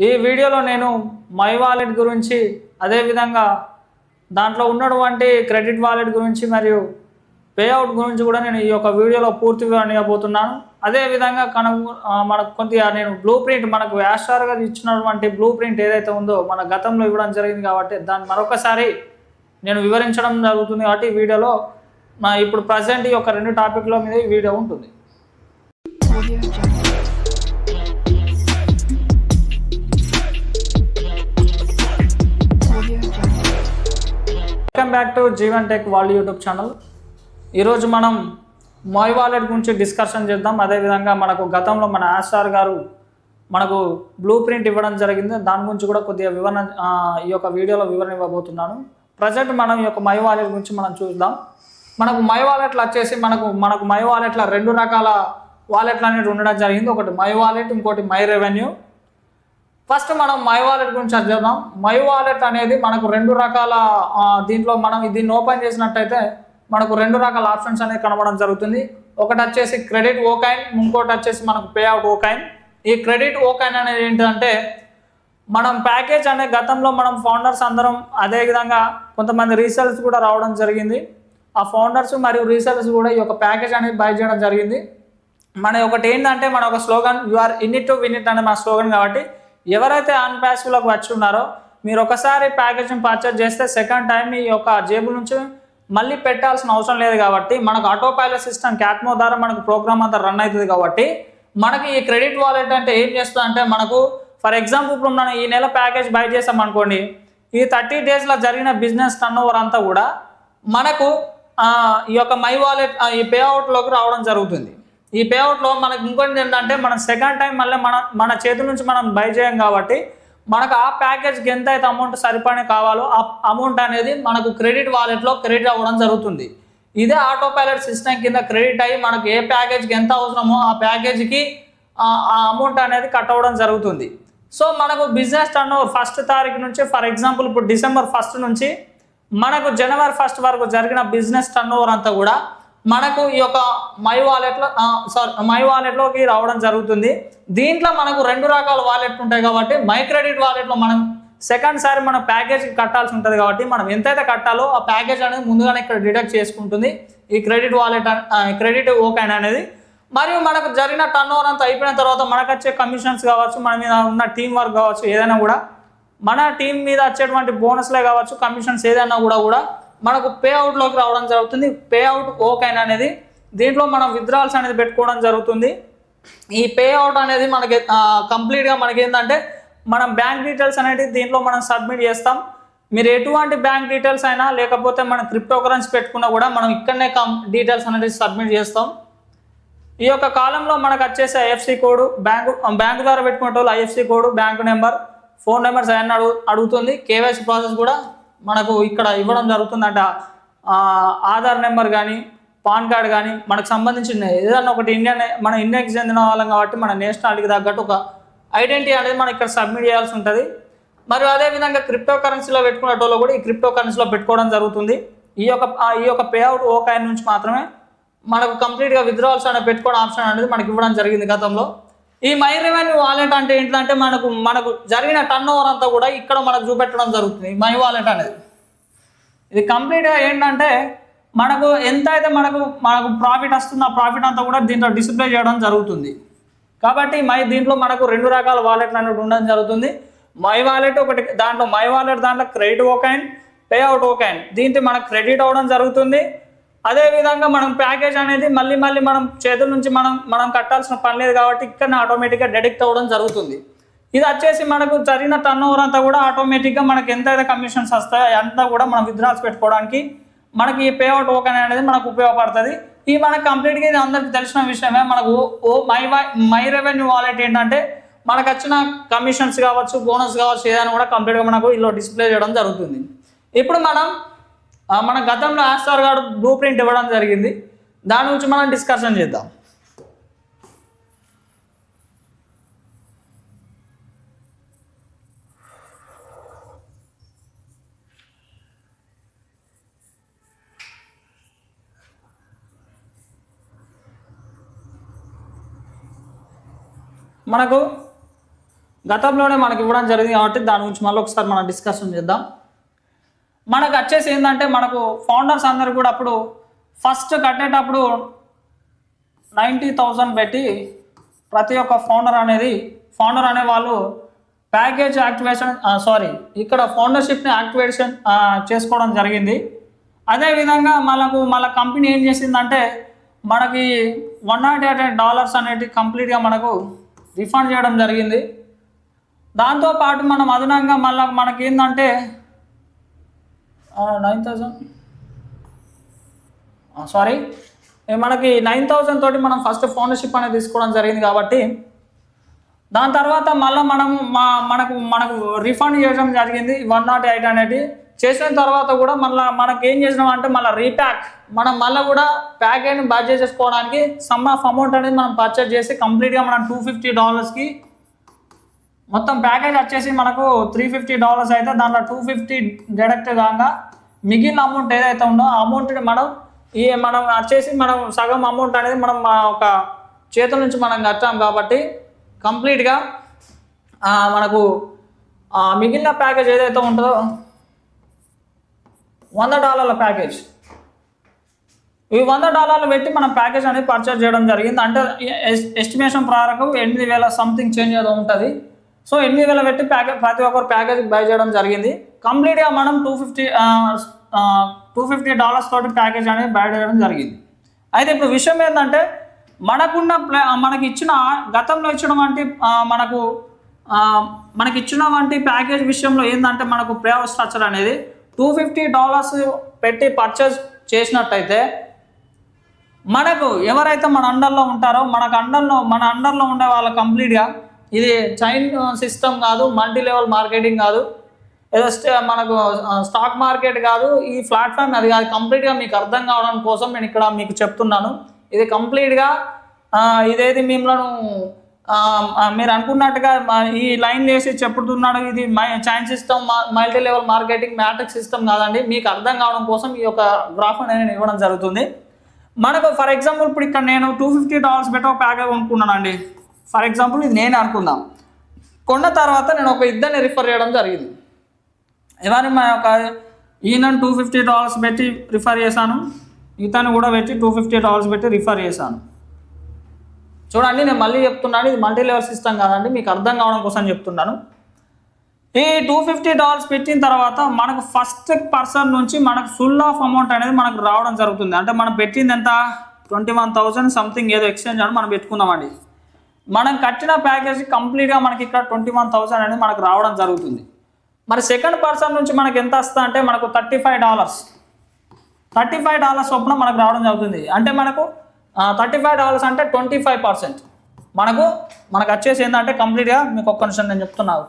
ఈ వీడియోలో నేను మై వాలెట్ గురించి అదేవిధంగా దాంట్లో ఉన్నటువంటి క్రెడిట్ వాలెట్ గురించి మరియు పేఅవుట్ గురించి కూడా నేను ఈ యొక్క వీడియోలో పూర్తి వివరణ ఇవ్వబోతున్నాను అదేవిధంగా కనుక మనకు కొద్దిగా నేను బ్లూ ప్రింట్ మనకు యాస్టార్గా ఇచ్చినటువంటి బ్లూ ప్రింట్ ఏదైతే ఉందో మన గతంలో ఇవ్వడం జరిగింది కాబట్టి దాన్ని మరొకసారి నేను వివరించడం జరుగుతుంది కాబట్టి ఈ వీడియోలో ఇప్పుడు ప్రజెంట్ ఈ యొక్క రెండు టాపిక్ల మీద ఈ వీడియో ఉంటుంది. Welcome back to Jeevan tech వాళ్ళు యూట్యూబ్ ఛానల్. ఈరోజు మనం మై వాలెట్ గురించి డిస్కషన్ చేద్దాం. అదేవిధంగా మనకు గతంలో మన ఆస్టార్ గారు మనకు బ్లూ ప్రింట్ ఇవ్వడం జరిగింది. దాని గురించి కూడా కొద్దిగా వివరణ ఈ యొక్క వీడియోలో వివరణ ఇవ్వబోతున్నాను. ప్రజెంట్ మనం ఈ యొక్క మై వాలెట్ గురించి మనం చూద్దాం. మనకు మై వాలెట్లు వచ్చేసి మనకు మనకు మై వాలెట్ల రెండు రకాల వాలెట్లు అనేవి ఉండడం జరిగింది. ఒకటి మై వాలెట్ ఇంకోటి మై రెవెన్యూ. ఫస్ట్ మనం మై వాలెట్ గురించి చదివేద్దాం మై వాలెట్ అనేది మనకు రెండు రకాల దీంట్లో మనం దీన్ని ఓపెన్ చేసినట్టయితే మనకు రెండు రకాల ఆప్షన్స్ అనేవి కనబడడం జరుగుతుంది. ఒకటి వచ్చేసి క్రెడిట్ ఓకైన్ ఇంకోటి వచ్చేసి మనకు పే అవుట్ ఓకైన్. ఈ క్రెడిట్ ఓకైన్ అనేది ఏంటంటే మనం ప్యాకేజ్ అనే గతంలో మనం ఫౌండర్స్ అందరం అదే విధంగా కొంతమంది రీసెల్స్ కూడా రావడం జరిగింది. ఆ ఫౌండర్స్ మరియు రీసెల్స్ కూడా ఈ యొక్క ప్యాకేజ్ అనేది బై చేయడం జరిగింది. మన ఒకటి ఏంటంటే మన ఒక slogan you are in it to win it అనే మన స్లోగన్ కాబట్టి ఎవరైతే ఆన్ ప్యాసివ్లోకి వచ్చి ఉన్నారో మీరు ఒకసారి ప్యాకేజింగ్ పర్చేజ్ చేస్తే సెకండ్ టైం మీ యొక్క జేబు నుంచి మళ్ళీ పెట్టాల్సిన అవసరం లేదు కాబట్టి మనకు ఆటో పైలట్ సిస్టమ్ క్యాట్మో ద్వారా మనకు ప్రోగ్రామ్ అంతా రన్ అవుతుంది కాబట్టి మనకి ఈ క్రెడిట్ వాలెట్ అంటే ఏం చేస్తుంది అంటే మనకు ఫర్ ఎగ్జాంపుల్ ఇప్పుడు మనం ఈ నెల ప్యాకేజ్ బై చేసాం అనుకోండి ఈ థర్టీ డేస్లో జరిగిన బిజినెస్ టర్న్ ఓవర్ అంతా కూడా మనకు ఈ యొక్క మై వాలెట్ ఈ పే అవుట్లోకి రావడం జరుగుతుంది. ఈ పేఅవుట్లో మనకు ఇంకోటి ఏంటంటే మనం సెకండ్ టైం మళ్ళీ మన మన చేతి నుంచి మనం బై చేయం కాబట్టి మనకు ఆ ప్యాకేజ్కి ఎంత అయితే అమౌంట్ సరిపడే కావాలో ఆ అమౌంట్ అనేది మనకు క్రెడిట్ వాలెట్లో క్రెడిట్ అవ్వడం జరుగుతుంది. ఇదే ఆటో పైలట్ సిస్టమ్ కింద క్రెడిట్ అయ్యి మనకు ఏ ప్యాకేజ్కి ఎంత అవసరమో ఆ ప్యాకేజ్కి ఆ అమౌంట్ అనేది కట్ అవ్వడం జరుగుతుంది. సో మనకు బిజినెస్ టర్న్ ఫస్ట్ తారీఖు నుంచి ఫర్ ఎగ్జాంపుల్ ఇప్పుడు డిసెంబర్ ఫస్ట్ నుంచి మనకు జనవరి ఫస్ట్ వరకు జరిగిన బిజినెస్ టర్న్ ఓవర్ అంతా కూడా మనకు ఈ యొక్క మై వాలెట్లో సారీ మై వాలెట్లోకి రావడం జరుగుతుంది. దీంట్లో మనకు రెండు రకాల వాలెట్లు ఉంటాయి కాబట్టి మై క్రెడిట్ వాలెట్లో మనం సెకండ్ సారి మన ప్యాకేజ్ కట్టాల్సి ఉంటుంది కాబట్టి మనం ఎంతైతే కట్టాలో ఆ ప్యాకేజ్ అనేది ముందుగానే ఇక్కడ డిడక్ట్ చేసుకుంటుంది. ఈ క్రెడిట్ వాలెట్ క్రెడిట్ ఓకెన్ అనేది. మరియు మనకు జరిగిన టర్న్ ఓవర్ అంతా అయిపోయిన తర్వాత మనకు వచ్చే కమిషన్స్ కావచ్చు మన మీద ఉన్న టీం వర్క్ కావచ్చు ఏదైనా కూడా మన టీం మీద వచ్చేటువంటి బోనస్లే కావచ్చు కమిషన్స్ ఏదైనా కూడా కూడా మనకు పే అవుట్లోకి రావడం జరుగుతుంది. పే అవుట్ ఓకైన్ అనేది దీంట్లో మనం విత్డ్రాల్స్ అనేది పెట్టుకోవడం జరుగుతుంది. ఈ పే అవుట్ అనేది మనకి కంప్లీట్గా మనకి ఏంటంటే మనం బ్యాంక్ డీటెయిల్స్ అనేది దీంట్లో మనం సబ్మిట్ చేస్తాం. మీరు ఎటువంటి బ్యాంక్ డీటెయిల్స్ అయినా లేకపోతే మనం క్రిప్టో కరెన్సీ పెట్టుకున్నా కూడా మనం ఇక్కడనే కం డీటెయిల్స్ అనేది సబ్మిట్ చేస్తాం. ఈ యొక్క కాలంలో మనకు వచ్చేసి ఐఎఫ్సి కోడ్ బ్యాంకు బ్యాంకు ద్వారా పెట్టుకునే వాళ్ళు IFC code bank number phone numbers అవన్నీ అడుగు అడుగుతుంది. కేవైసీ ప్రాసెస్ కూడా మనకు ఇక్కడ ఇవ్వడం జరుగుతుందంట. ఆధార్ నెంబర్ కానీ పాన్ కార్డ్ కానీ మనకు సంబంధించిన ఏదైనా ఒకటి ఇండియన్ మన ఇండియాకి చెందిన వాళ్ళం కాబట్టి మన నేషనాలిటీకి తగ్గట్టు ఒక ఐడెంటిటీ అనేది మనం ఇక్కడ సబ్మిట్ చేయాల్సి ఉంటుంది. మరి అదేవిధంగా క్రిప్టో కరెన్సీలో పెట్టుకునే కూడా ఈ క్రిప్టో కరెన్సీలో పెట్టుకోవడం జరుగుతుంది. ఈ యొక్క ఈ యొక్క పే అవుట్ ఓ కాయిన్ నుంచి మాత్రమే మనకు కంప్లీట్గా విత్డ్రావల్స్ అనేది పెట్టుకోవడం ఆప్షన్ అనేది మనకి ఇవ్వడం జరిగింది గతంలో. ఈ మై రెవెన్యూ వాలెట్ అంటే ఏంటంటే మనకు మనకు జరిగిన టర్న్ ఓవర్ అంతా కూడా ఇక్కడ మనకు చూపెట్టడం జరుగుతుంది. మై వాలెట్ అనేది. ఇది కంప్లీట్గా ఏంటంటే మనకు ఎంత అయితే మనకు మనకు ప్రాఫిట్ వస్తుందో ఆ ప్రాఫిట్ అంతా కూడా దీంట్లో డిస్ప్లే చేయడం జరుగుతుంది. కాబట్టి మై దీంట్లో మనకు రెండు రకాల వాలెట్లు అనేవి ఉండడం జరుగుతుంది. మై వాలెట్ ఒకటి దాంట్లో మై వాలెట్ దాంట్లో క్రెడిట్ ఓకైన్ పే అవుట్ ఓకైన్. దీంతో మనకు క్రెడిట్ అవ్వడం జరుగుతుంది. అదేవిధంగా మనం ప్యాకేజ్ అనేది మళ్ళీ మళ్ళీ మనం చేతుల నుంచి మనం మనం కట్టాల్సిన పని లేదు కాబట్టి ఇక్కడ ఆటోమేటిక్గా డెడిక్ట్ అవ్వడం జరుగుతుంది. ఇది వచ్చేసి మనకు జరిగిన టర్న్ ఓవర్ అంతా కూడా ఆటోమేటిక్గా మనకు ఎంత అయితే కమిషన్స్ వస్తాయో అంతా కూడా మనం విత్డ్రాల్స్ పెట్టుకోవడానికి మనకి ఈ పే అవుట్ ఓకెన్ అనేది మనకు ఉపయోగపడుతుంది. ఈ మనకు కంప్లీట్గా ఇది అందరికీ తెలిసిన విషయమే మనకు ఓ- ఓ మై వై- మై రెవెన్యూ వాలెట్ ఏంటంటే మనకు వచ్చిన కమిషన్స్ కావచ్చు బోనస్ కావచ్చు ఏదైనా కూడా కంప్లీట్గా మనకు ఇలా డిస్ప్లే చేయడం జరుగుతుంది. ఇప్పుడు మనం మన గతంలో ఆస్టార్ గారు బ్లూ ప్రింట్ ఇవ్వడం జరిగింది. దాని గురించి మనం డిస్కషన్ చేద్దాం. మనకు గతంలోనే మనకి ఇవ్వడం జరిగింది కాబట్టి దాని గురించి మళ్ళీ ఒకసారి మనం డిస్కషన్ చేద్దాం. మనకు వచ్చేసి ఏంటంటే మనకు ఫౌండర్స్ అందరు కూడా అప్పుడు ఫస్ట్ కట్టేటప్పుడు నైంటీ థౌజండ్ పెట్టి ప్రతి ఒక్క ఫౌండర్ అనేది ఫౌండర్ అనే వాళ్ళు ప్యాకేజ్ యాక్టివేషన్ సారీ ఇక్కడ ఫౌండర్షిప్ని యాక్టివేషన్ చేసుకోవడం జరిగింది. అదేవిధంగా మనకు మన కంపెనీ ఏం చేసిందంటే మనకి వన్ నాట్ ఎయిట్ డాలర్స్ అనేది కంప్లీట్గా మనకు రిఫండ్ చేయడం జరిగింది. దాంతోపాటు మనం అదనంగా మళ్ళీ మనకి ఏంటంటే నైన్ థౌజండ్ సారీ మనకి నైన్ థౌజండ్ తోటి మనం ఫస్ట్ ఫౌండర్షిప్ అనేది తీసుకోవడం జరిగింది కాబట్టి దాని తర్వాత మళ్ళీ మనం మా మనకు మనకు రిఫండ్ చేయడం జరిగింది వన్ నాట్ ఎయిట్ అనేది. చేసిన తర్వాత కూడా మళ్ళీ మనకి ఏం చేసినాం అంటే మళ్ళీ రీప్యాక్ మనం మళ్ళీ కూడా ప్యాకేజ్ని బడ్జెట్ చేసుకోవడానికి సమ్ ఆఫ్ అమౌంట్ అనేది మనం పర్చేజ్ చేసి కంప్లీట్గా మనం టూ ఫిఫ్టీ డాలర్స్కి మొత్తం ప్యాకేజ్ వచ్చేసి మనకు త్రీ ఫిఫ్టీ డాలర్స్ అయితే దాంట్లో టూ ఫిఫ్టీ డిడక్ట్ కాగా మిగిలిన అమౌంట్ ఏదైతే ఉందో ఆ అమౌంట్ని మనం ఈ మనం వచ్చేసి మనం సగం అమౌంట్ అనేది మనం ఒక చేతుల నుంచి మనం కట్టాం కాబట్టి కంప్లీట్గా మనకు మిగిలిన ప్యాకేజ్ ఏదైతే ఉంటుందో వంద డాలర్ల ప్యాకేజ్. ఈ వంద డాలర్లు పెట్టి మనం ప్యాకేజ్ అనేది పర్చేజ్ చేయడం జరిగింది. అంటే ఎస్టిమేషన్ ప్రకారం ఎనిమిది వేల సంథింగ్ చేంజ్ ఏదో ఉంటుంది. సో ఎనిమిది వేల పెట్టి ప్యాకేజ్ ప్రతి ఒక్కరు ప్యాకేజ్ బై చేయడం జరిగింది. కంప్లీట్గా మనం two fifty two fifty dollars తోటి ప్యాకేజ్ అనేది బై చేయడం జరిగింది. అయితే ఇప్పుడు విషయం ఏంటంటే మనకున్న ప్లా మనకి ఇచ్చిన గతంలో ఇచ్చిన వంటి మనకు మనకి ఇచ్చిన వంటి ప్యాకేజ్ విషయంలో ఏంటంటే మనకు ప్రే స్ట్రక్చర్ అనేది టూ ఫిఫ్టీ డాలర్స్ పెట్టి పర్చేజ్ చేసినట్టయితే మనకు ఎవరైతే మన అండర్లో ఉంటారో మనకు అండర్లో మన అండర్లో ఉండే వాళ్ళ కంప్లీట్గా ఇది చైన్ సిస్టమ్ కాదు మల్టీ లెవెల్ మార్కెటింగ్ కాదు. ఏదో మనకు స్టాక్ మార్కెట్ కాదు ఈ ప్లాట్ఫామ్ అది కాదు. కంప్లీట్గా మీకు అర్థం కావడం కోసం నేను ఇక్కడ మీకు చెప్తున్నాను. ఇది కంప్లీట్గా ఇదేది మిమ్మల్ని మీరు అనుకున్నట్టుగా ఈ లైన్ వేసి చెప్పుతున్నాడు. ఇది chain system multi level marketing matrix system కాదండి. మీకు అర్థం కావడం కోసం ఈ యొక్క గ్రాఫ్ అనేది నేను ఇవ్వడం జరుగుతుంది. మనకు ఫర్ ఎగ్జాంపుల్ ఇప్పుడు ఇక్కడ నేను టూ ఫిఫ్టీ డాలర్స్ పెట్టి ఒక ప్యాకేజ్ కొనుక్కున్నానండి. ఫర్ ఎగ్జాంపుల్ ఇది నేను అనుకుందాం. కొన్న తర్వాత నేను ఒక ఇద్దరిని రిఫర్ చేయడం జరిగింది. ఎవరిని మా యొక్క ఈయన టూ ఫిఫ్టీ డాలర్స్ పెట్టి రిఫర్ చేశాను. ఇతను కూడా పెట్టి టూ ఫిఫ్టీ డాలర్స్ పెట్టి రిఫర్ చేశాను. చూడండి నేను మళ్ళీ చెప్తున్నాను ఇది మల్టీ లెవెల్ సిస్టమ్ కాదండి మీకు అర్థం కావడం కోసం చెప్తున్నాను. ఈ టూ ఫిఫ్టీ డాలర్స్ పెట్టిన తర్వాత మనకు ఫస్ట్ పర్సన్ నుంచి మనకు ఫుల్ ఆఫ్ అమౌంట్ అనేది మనకు రావడం జరుగుతుంది. అంటే మనం పెట్టింది ఎంత? ట్వంటీ వన్ థౌసండ్ సంథింగ్ ఏదో ఎక్స్చేంజ్ అని మనం పెట్టుకుందామండి మనం కట్టిన ప్యాకేజ్ కంప్లీట్గా మనకి ఇక్కడ ట్వంటీ వన్ థౌసండ్ అనేది మనకు రావడం జరుగుతుంది. మరి సెకండ్ పర్సన్ నుంచి మనకి ఎంత వస్తుంది అంటే మనకు thirty five dollars. Thirty five dollars చొప్పున మనకు రావడం జరుగుతుంది. అంటే మనకు థర్టీ ఫైవ్ డాలర్స్ అంటే ట్వంటీ ఫైవ్ పర్సెంట్. మనకు మనకు వచ్చేసి ఏంటంటే కంప్లీట్గా మీకు ఒక్క నిమిషం నేను చెప్తున్నాను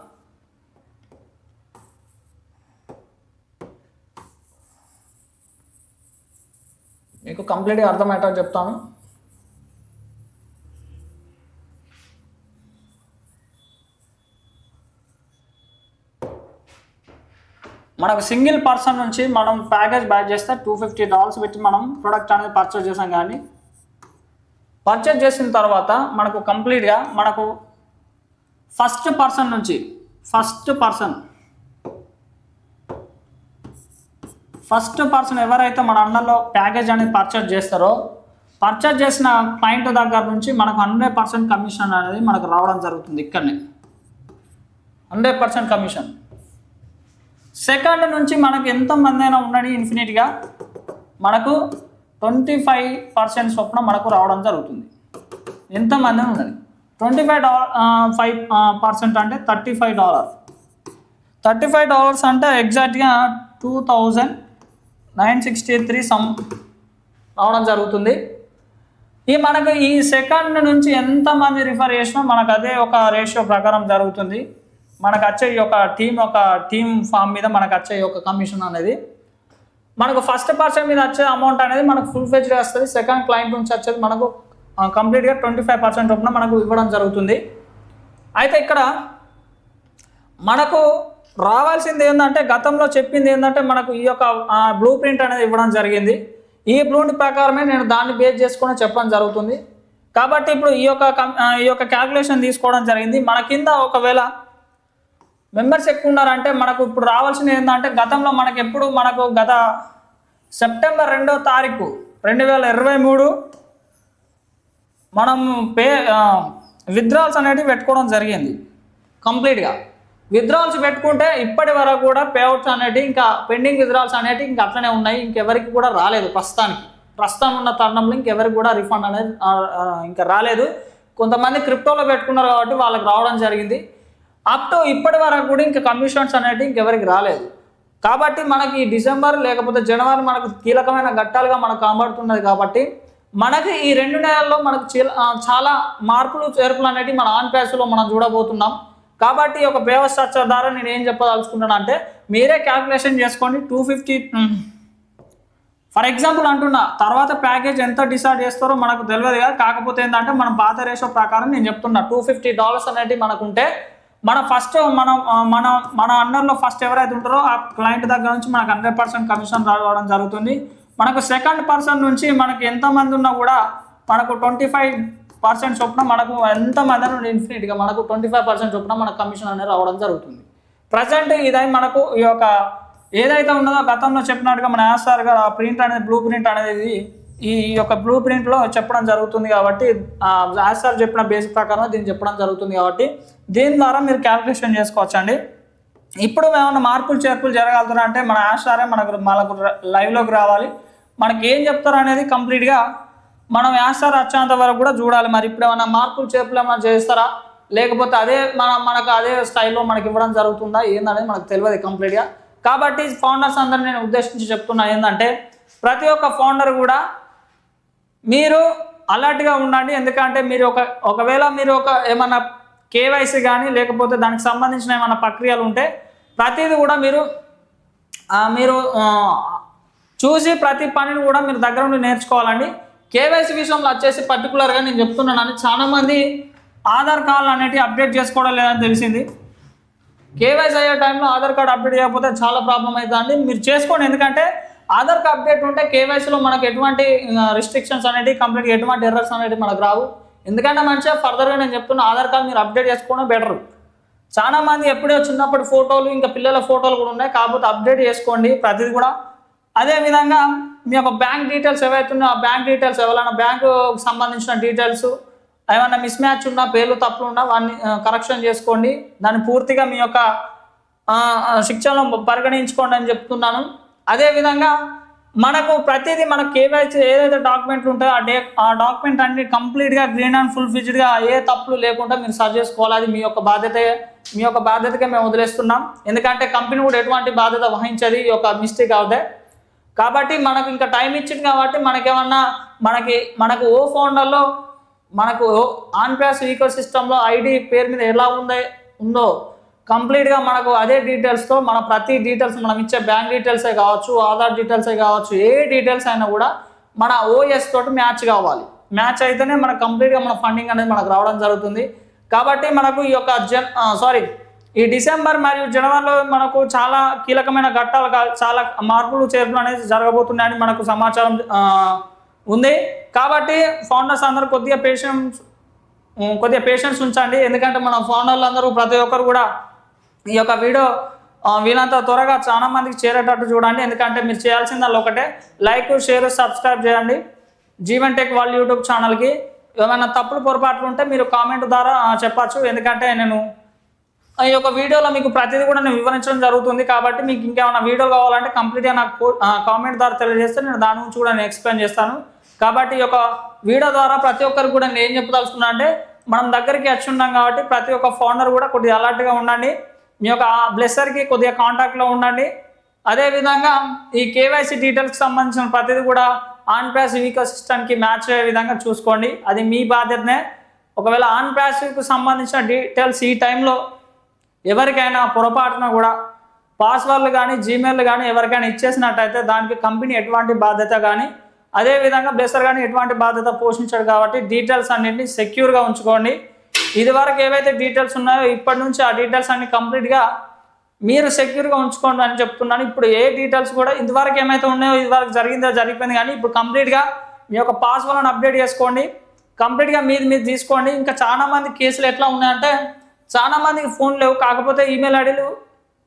మీకు కంప్లీట్గా అర్థమయ్యేటట్టు చెప్తాను. మనకు సింగిల్ పర్సన్ నుంచి మనం ప్యాకేజ్ బ్యాక్ చేస్తే టూ ఫిఫ్టీ డాలర్స్ పెట్టి మనం ప్రొడక్ట్ అనేది పర్చేజ్ చేసాం కానీ పర్చేజ్ చేసిన తర్వాత మనకు కంప్లీట్గా మనకు ఫస్ట్ పర్సన్ నుంచి ఫస్ట్ పర్సన్ ఫస్ట్ పర్సన్ ఎవరైతే మన అండర్లో ప్యాకేజ్ అనేది పర్చేజ్ చేస్తారో పర్చేజ్ చేసిన క్లయింట్ దగ్గర నుంచి మనకు హండ్రెడ్ పర్సెంట్ కమిషన్ అనేది మనకు రావడం జరుగుతుంది ఇక్కడనే. హండ్రెడ్ పర్సెంట్ కమిషన్ సెకండ్ నుంచి మనకు ఎంతమంది అయినా ఉండని ఇన్ఫినిట్గా మనకు ట్వంటీ ఫైవ్ పర్సెంట్ చొప్పున మనకు రావడం జరుగుతుంది. ఎంతమంది ఉన్నది. Twenty five dollar five percent అంటే thirty five dollar thirty five dollars అంటే ఎగ్జాక్ట్గా two thousand nine sixty three sum రావడం జరుగుతుంది. ఈ మనకు ఈ సెకండ్ నుంచి ఎంతమంది రిఫర్ చేసినా మనకు అదే ఒక రేషియో ప్రకారం జరుగుతుంది. మనకు వచ్చే ఈ యొక్క టీం ఒక టీం ఫామ్ మీద మనకు వచ్చే ఈ యొక్క కమిషన్ అనేది. మనకు ఫస్ట్ పర్సన్ మీద వచ్చే అమౌంట్ అనేది మనకు ఫుల్ ఫెజ్డ్ వస్తుంది. సెకండ్ క్లయింట్ నుంచి వచ్చేది మనకు కంప్లీట్గా ట్వంటీ ఫైవ్ పర్సెంట్ చొప్పున మనకు ఇవ్వడం జరుగుతుంది. అయితే ఇక్కడ మనకు రావాల్సింది ఏంటంటే గతంలో చెప్పింది ఏంటంటే మనకు ఈ యొక్క బ్లూ ప్రింట్ అనేది ఇవ్వడం జరిగింది. ఈ బ్లూ ప్రకారమే నేను దాన్ని బేస్ చేసుకొని చెప్పడం జరుగుతుంది. కాబట్టి ఇప్పుడు ఈ యొక్క కం- ఈ యొక్క క్యాల్కులేషన్ తీసుకోవడం జరిగింది. మన కింద ఒకవేళ మెంబర్స్ ఎక్కువ ఉన్నారంటే మనకు ఇప్పుడు రావాల్సింది ఏంటంటే గతంలో మనకు ఎప్పుడు మనకు గత సెప్టెంబర్ రెండో తారీఖు రెండు వేల ఇరవై మూడు మనం పే విత్డ్రాల్స్ అనేటివి పెట్టుకోవడం జరిగింది. కంప్లీట్గా విత్డ్రాల్స్ పెట్టుకుంటే ఇప్పటి వరకు కూడా పేఅవుట్స్ అనేటివి ఇంకా పెండింగ్ విత్డ్రాల్స్ అనేటివి ఇంకా అట్లనే ఉన్నాయి. ఇంకెవరికి కూడా రాలేదు ప్రస్తుతానికి. ప్రస్తుతం ఉన్న తరుణంలో ఇంకెవరికి కూడా రిఫండ్ అనేది ఇంకా రాలేదు. కొంతమంది క్రిప్టోలో పెట్టుకున్నారు కాబట్టి వాళ్ళకి రావడం జరిగింది. అప్ టు ఇప్పటి వరకు కూడా ఇంకా కమిషన్స్ అనేటివి ఇంకెవరికి రాలేదు. కాబట్టి మనకి ఈ డిసెంబర్ లేకపోతే జనవరి మనకు కీలకమైన ఘట్టాలుగా మనకు కనబడుతున్నది కాబట్టి మనకి ఈ రెండు నెలల్లో మనకు చాలా మార్పులు చేర్పులు అనేటివి మన ఆన్ ప్యాస్లో మనం చూడబోతున్నాం. కాబట్టి ఒక పేవర్ స్ట్రక్చర్ ద్వారా నేను ఏం చెప్పదలుచుకున్నాను అంటే మీరే క్యాల్కులేషన్ చేసుకోండి. టూ ఫిఫ్టీ ఫర్ ఎగ్జాంపుల్ అంటున్నా తర్వాత ప్యాకేజ్ ఎంత డిసైడ్ చేస్తారో మనకు తెలియదు కదా. కాకపోతే ఏంటంటే మనం పాత రేషో ప్రకారం నేను చెప్తున్నా టూ ఫిఫ్టీ డాలర్స్ అనేటివి మనకు ఉంటే మన ఫస్ట్ మనం మన మన అండర్లో ఫస్ట్ ఎవరైతే ఉంటారో ఆ క్లయింట్ దగ్గర నుంచి మనకు హండ్రెడ్ పర్సెంట్ కమిషన్ రావడం జరుగుతుంది. మనకు సెకండ్ పర్సన్ నుంచి మనకి ఎంతమంది ఉన్నా కూడా మనకు ట్వంటీ ఫైవ్ పర్సెంట్ చొప్పున మనకు ఎంతమంది అని ఇన్ఫినిట్గా మనకు ట్వంటీ ఫైవ్ పర్సెంట్ చొప్పున మనకు కమిషన్ అనేది రావడం జరుగుతుంది. ప్రజెంట్ ఇదై మనకు ఈ యొక్క ఏదైతే ఉన్నదో గతంలో చెప్పినట్టుగా మన యాస్ఆర్ గారు ఆ ప్రింట్ అనేది బ్లూ ప్రింట్ అనేది ఈ యొక్క బ్లూ ప్రింట్లో చెప్పడం జరుగుతుంది కాబట్టి సార్ చెప్పిన బేసిక్ ప్రకారం దీన్ని చెప్పడం జరుగుతుంది కాబట్టి దీని ద్వారా మీరు క్యాల్కులేషన్ చేసుకోవచ్చు అండి ఇప్పుడు ఏమైనా మార్పులు చేర్పులు జరగలుగుతున్నా అంటే మన యాస్ఆరే మనకు మనకు లైవ్లోకి రావాలి. మనకి ఏం చెప్తారు అనేది కంప్లీట్గా మనం యాస్టార్ వచ్చేంత వరకు కూడా చూడాలి. మరి ఇప్పుడు ఏమైనా మార్పులు చేర్పులు ఏమైనా చేస్తారా? లేకపోతే అదే మన మనకు అదే స్టైల్లో మనకి ఇవ్వడం జరుగుతుందా? ఏందనేది మనకు తెలియదు కంప్లీట్గా కాబట్టి ఫౌండర్స్ అందరిని నేను ఉద్దేశించి చెప్తున్నా ఏంటంటే ప్రతి ఒక్క ఫౌండర్ కూడా మీరు అలర్ట్గా ఉండండి. ఎందుకంటే మీరు ఒక ఒకవేళ మీరు ఒక ఏమన్నా కేవైసీ కానీ లేకపోతే దానికి సంబంధించిన ఏమైనా ప్రక్రియలు ఉంటే ప్రతిదీ కూడా మీరు మీరు చూసి ప్రతి పనిని కూడా మీరు దగ్గర నుండి నేర్చుకోవాలండి. కేవైసీ విషయంలో వచ్చేసి పర్టికులర్గా నేను చెప్తున్నాను చాలామంది ఆధార్ కార్డులు అనేటివి అప్డేట్ చేసుకోవడం లేదని తెలిసింది. కేవైసీ అయ్యే టైంలో ఆధార్ కార్డ్ అప్డేట్ చేయకపోతే చాలా ప్రాబ్లం అవుతుందండి. మీరు చేసుకోండి. ఎందుకంటే ఆధార్ కార్డ్ అప్డేట్ ఉంటే కేవైసీలో మనకు ఎటువంటి రిస్ట్రిక్షన్స్ అనేవి కంప్లీట్గా ఎటువంటి ఎర్రర్స్ అనేవి మనకు రావు. ఎందుకంటే మంచిగా ఫర్దర్గా నేను చెప్తున్నా ఆధార్ కార్డ్ మీరు అప్డేట్ చేసుకోవడం బెటర్ చాలా మంది ఎప్పుడో చిన్నప్పటి ఫోటోలు ఇంకా పిల్లల ఫోటోలు కూడా ఉన్నాయి. కాకపోతే అప్డేట్ చేసుకోండి ప్రతిది కూడా. అదేవిధంగా మీ యొక్క బ్యాంక్ డీటెయిల్స్ ఏవైతే ఉన్నాయో ఆ బ్యాంక్ డీటెయిల్స్ ఎవరైనా బ్యాంకు సంబంధించిన డీటెయిల్స్ ఏమైనా మిస్ మ్యాచ్ ఉన్నా పేర్లు తప్పులు ఉన్నా వాటిని కరెక్షన్ చేసుకోండి. దాన్ని పూర్తిగా మీ యొక్క శిక్షణలో పరిగణించుకోండి అని చెప్తున్నాను. అదేవిధంగా మనకు ప్రతిదీ మనకు కేవైసీ ఏదైతే డాక్యుమెంట్లు ఉంటాయో ఆ డే ఆ డాక్యుమెంట్ అన్ని కంప్లీట్గా గ్రీన్ అండ్ ఫుల్ ఫిజ్డ్గా ఏ తప్పులు లేకుండా మీరు సర్చ్ చేసుకోవాలి. అది మీ యొక్క బాధ్యత మీ యొక్క బాధ్యతగా మేము వదిలేస్తున్నాం. ఎందుకంటే కంపెనీ కూడా ఎటువంటి బాధ్యత వహించదు. ఈ యొక్క మిస్టేక్ అవుతే కాబట్టి మనకు ఇంకా టైం ఇచ్చింది కాబట్టి మనకేమన్నా మనకి మనకు ఓ ఫౌండర్లో మనకు ఆన్ ప్యాస్ ఈకో సిస్టంలో ఐడి పేరు మీద ఎలా ఉందో ఉందో కంప్లీట్గా మనకు అదే డీటెయిల్స్తో మన ప్రతి డీటెయిల్స్ మనం ఇచ్చే బ్యాంక్ డీటెయిల్సే కావచ్చు ఆధార్ డీటెయిల్సే కావచ్చు ఏ డీటెయిల్స్ అయినా కూడా మన ఓఎస్ తోటి మ్యాచ్ కావాలి. మ్యాచ్ అయితేనే మనకు కంప్లీట్గా మన ఫండింగ్ అనేది మనకు రావడం జరుగుతుంది. కాబట్టి మనకు ఈ యొక్క జన్ సారీ ఈ డిసెంబర్ మరియు జనవరిలో మనకు చాలా కీలకమైన ఘట్టాలు కా- చాలా మార్పులు చేర్పులు అనేది జరగబోతున్నాయని మనకు సమాచారం ఉంది. కాబట్టి ఫౌండర్స్ అందరూ కొద్దిగా పేషెన్స్ కొద్దిగా పేషెన్స్ ఉంచండి. ఎందుకంటే మన ఫౌండర్లు అందరూ ప్రతి ఒక్కరు కూడా ఈ యొక్క వీడియో వీలంత త్వరగా చాలా మందికి చేరేటట్టు చూడండి. ఎందుకంటే మీరు చేయాల్సిందల్లా ఒకటే. లైక్ షేర్ సబ్స్క్రైబ్ చేయండి. జీవన్ టెక్ వాళ్ళ యూట్యూబ్ ఛానల్కి ఏమైనా తప్పులు పొరపాట్లు ఉంటే మీరు కామెంట్ ద్వారా చెప్పచ్చు. ఎందుకంటే నేను ఈ యొక్క వీడియోలో మీకు ప్రతిదీ కూడా నేను వివరించడం జరుగుతుంది. కాబట్టి మీకు ఇంకేమైనా వీడియో కావాలంటే కంప్లీట్గా నాకు కామెంట్ ద్వారా తెలియజేస్తే నేను దాని గురించి కూడా నేను ఎక్స్ప్లెయిన్ చేస్తాను. కాబట్టి ఈ యొక్క వీడియో ద్వారా ప్రతి ఒక్కరికి కూడా నేను ఏం చెప్పదలుచుకున్నా అంటే మనం దగ్గరికి వచ్చి ఉన్నాం కాబట్టి ప్రతి ఒక్క ఫౌండర్ కూడా కొద్దిగా అలర్ట్గా ఉండండి. మీ యొక్క బ్లెస్సర్కి కొద్దిగా కాంటాక్ట్లో ఉండండి. అదేవిధంగా ఈ కేవైసీ డీటెయిల్స్కి సంబంధించిన ప్రతిదీ కూడా ఆన్ ప్యాస్ ఈకో సిస్టమ్కి మ్యాచ్ అయ్యే విధంగా చూసుకోండి. అది మీ బాధ్యతనే. ఒకవేళ ఆన్ ప్యాస్కి సంబంధించిన డీటెయిల్స్ ఈ టైంలో ఎవరికైనా పొరపాటున కూడా పాస్వర్డ్లు కానీ జీమెయిల్ కానీ ఎవరికైనా ఇచ్చేసినట్టయితే దానికి కంపెనీ ఎటువంటి బాధ్యత కానీ అదేవిధంగా బ్లెసర్ కానీ ఎటువంటి బాధ్యత పోషించాడు కాబట్టి డీటెయిల్స్ అన్నింటినీ సెక్యూర్గా ఉంచుకోండి. ఇది వరకు ఏవైతే డీటెయిల్స్ ఉన్నాయో ఇప్పటి నుంచి ఆ డీటెయిల్స్ అన్ని కంప్లీట్గా మీరు సెక్యూర్గా ఉంచుకోండి అని చెప్తున్నాను. ఇప్పుడు ఏ డీటెయిల్స్ కూడా ఇదివరకు ఏమైతే ఉన్నాయో ఇదివరకు జరిగిందో జరిగిపోయింది కానీ ఇప్పుడు కంప్లీట్గా మీ యొక్క పాస్వర్డ్ని అప్డేట్ చేసుకోండి. కంప్లీట్గా మీది మీరు తీసుకోండి. ఇంకా చాలామంది కేసులు ఎట్లా ఉన్నాయంటే చాలామందికి ఫోన్ లేవు. కాకపోతే ఈమెయిల్ ఐడీలు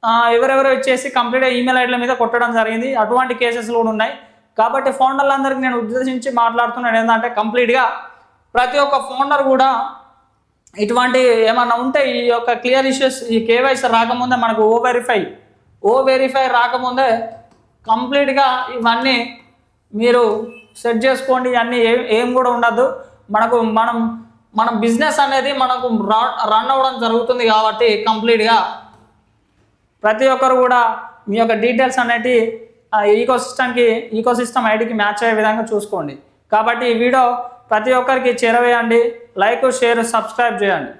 ఎవరెవరు ఎవరెవరో ఇచ్చేసి కంప్లీట్గా ఈమెయిల్ ఐడీల మీద కొట్టడం జరిగింది. అటువంటి కేసెస్ కూడా ఉన్నాయి. కాబట్టి ఫోనర్లందరికీ నేను ఉద్దేశించి మాట్లాడుతున్నాను. ఏంటంటే కంప్లీట్గా ప్రతి ఒక్క ఫోనర్ కూడా ఇటువంటి ఏమన్నా ఉంటే ఈ యొక్క క్లియర్ ఇష్యూస్ ఈ కేవైసీ రాకముందే మనకు ఓ వెరిఫై ఓ వెరిఫై రాకముందే కంప్లీట్గా ఇవన్నీ మీరు సెట్ చేసుకోండి ఇవన్నీ ఏం ఏం కూడా ఉండద్దు. మనకు మనం మన బిజినెస్ అనేది మనకు రన్ అవ్వడం జరుగుతుంది కాబట్టి కంప్లీట్గా ప్రతి ఒక్కరు కూడా మీ యొక్క డీటెయిల్స్ అనేటి ఈకో సిస్టమ్కి ఈకో సిస్టమ్ ఐడికి మ్యాచ్ అయ్యే విధంగా చూసుకోండి. కాబట్టి ఈ వీడియో ప్రతి ఒక్కరికి చేరవేయండి. లైక్ షేర్ సబ్స్క్రైబ్ చేయండి.